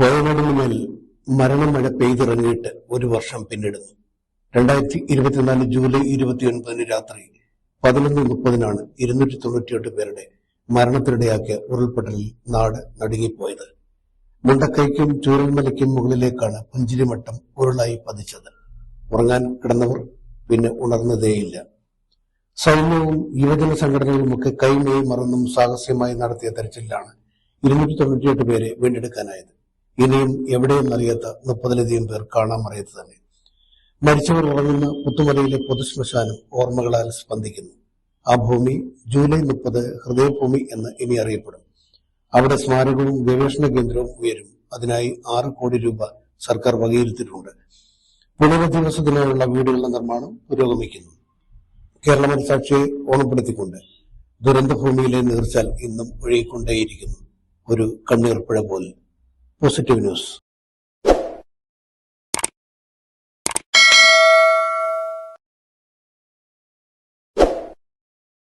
വയനാടിന് മേൽ മരണമഴ പെയ്തിറങ്ങിയിട്ട് ഒരു വർഷം പിന്നിടുന്നു. രണ്ടായിരത്തി ഇരുപത്തിനാല് ജൂലൈ ഇരുപത്തിയൊൻപതിന് രാത്രി പതിനൊന്ന് മുപ്പതിനാണ് ഇരുന്നൂറ്റി തൊണ്ണൂറ്റിയെട്ട് പേരുടെ മരണത്തിനിടയാക്കിയ ഉരുൾപൊട്ടലിൽ നാട് നടുങ്ങിപ്പോയത്. മുണ്ടക്കൈക്കും ചൂരൽമലയ്ക്കും മുകളിലേക്കാണ് പുഞ്ചിരിമട്ടം ഉരുളായി പതിച്ചത്. ഉറങ്ങാൻ കിടന്നവർ പിന്നെ ഉണർന്നതേയില്ല. സൈന്യവും യുവജന സംഘടനകളുമൊക്കെ കൈമേയും മറന്നും സാഹസ്യമായി നടത്തിയ തെരച്ചിലാണ് ഇരുന്നൂറ്റി തൊണ്ണൂറ്റിയെട്ട് പേരെ വീണ്ടെടുക്കാനായത്. ഇനിയും എവിടെയും അറിയാത്ത മുപ്പതിലധികം പേർ കാണാൻ അറിയാത്ത തന്നെ. മരിച്ചവർ ഉറങ്ങുന്ന പുത്തുമലയിലെ പൊതുശ്മശാനം ഓർമ്മകളാൽ സ്പന്ദിക്കുന്നു. ആ ഭൂമി ജൂലൈ മുപ്പത് ഹൃദയഭൂമി എന്ന് ഇനി അറിയപ്പെടും. അവിടെ സ്മാരകവും ഗവേഷണ കേന്ദ്രവും ഉയരും. അതിനായി ആറ് കോടി രൂപ സർക്കാർ വകയിരുത്തിയിട്ടുണ്ട്. പുനരധിവാസത്തിനായുള്ള വീടുകളുടെ നിർമ്മാണം പുരോഗമിക്കുന്നു. കേരള മനസാക്ഷിയെ ഓണപ്പെടുത്തിക്കൊണ്ട് ദുരന്തഭൂമിയിലെ നീർച്ചാൽ ഇന്നും ഒഴുകിക്കൊണ്ടേയിരിക്കുന്നു. ഒരു കണ്ണീർപ്പുഴ പോലെ. positive news.